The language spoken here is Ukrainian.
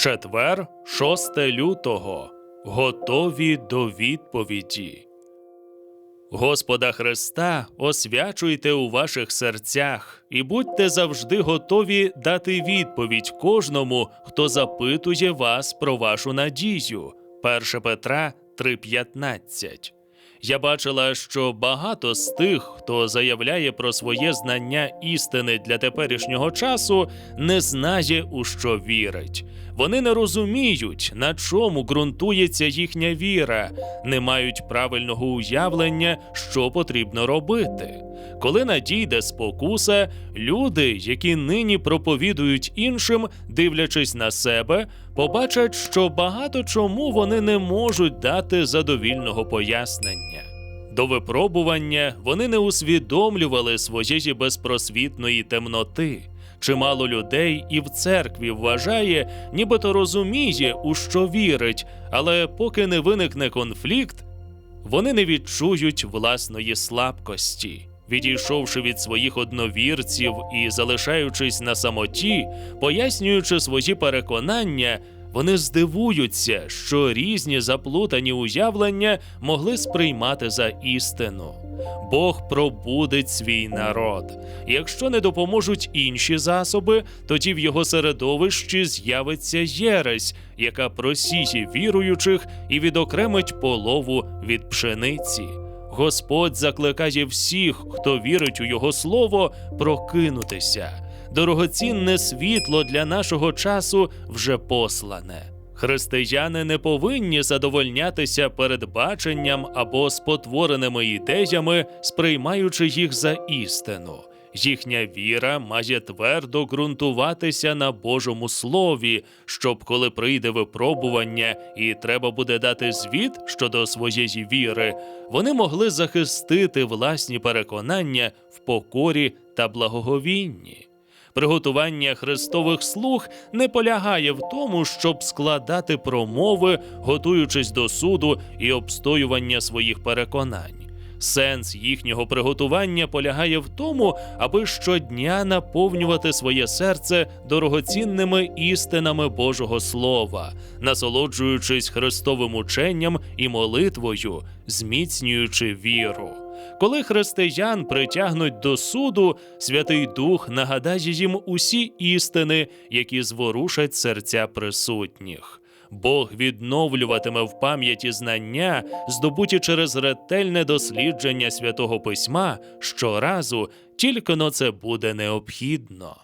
Четвер, 6 лютого. Готові до відповіді. Господа Христа освячуйте у ваших серцях і будьте завжди готові дати відповідь кожному, хто запитує вас про вашу надію. 1 Петра 3:15. Я бачила, що багато з тих, хто заявляє про своє знання істини для теперішнього часу, не знає, у що вірить. Вони не розуміють, на чому ґрунтується їхня віра, не мають правильного уявлення, що потрібно робити. Коли надійде спокуса, люди, які нині проповідують іншим, дивлячись на себе, побачать, що багато чому вони не можуть дати задовільного пояснення. До випробування вони не усвідомлювали своєї безпросвітної темноти. Чимало людей і в церкві вважає, нібито розуміє, у що вірить, але поки не виникне конфлікт, вони не відчують власної слабкості. Відійшовши від своїх одновірців і залишаючись на самоті, пояснюючи свої переконання, вони здивуються, що різні заплутані уявлення могли сприймати за істину. Бог пробудить свій народ. Якщо не допоможуть інші засоби, тоді в його середовищі з'явиться єресь, яка просіє віруючих і відокремить полову від пшениці. Господь закликає всіх, хто вірить у Його слово, прокинутися. Дорогоцінне світло для нашого часу вже послане. Християни не повинні задовольнятися передбаченням або спотвореними ідеями, сприймаючи їх за істину. Їхня віра має твердо ґрунтуватися на Божому слові, щоб коли прийде випробування і треба буде дати звіт щодо своєї віри, вони могли захистити власні переконання в покорі та благоговінні. Приготування Христових слуг не полягає в тому, щоб складати промови, готуючись до суду і обстоювання своїх переконань. Сенс їхнього приготування полягає в тому, аби щодня наповнювати своє серце дорогоцінними істинами Божого Слова, насолоджуючись Христовим ученням і молитвою, зміцнюючи віру. Коли християн притягнуть до суду, Святий Дух нагадає їм усі істини, які зворушать серця присутніх. Бог відновлюватиме в пам'яті знання, здобуті через ретельне дослідження святого письма щоразу, тільки но це буде необхідно.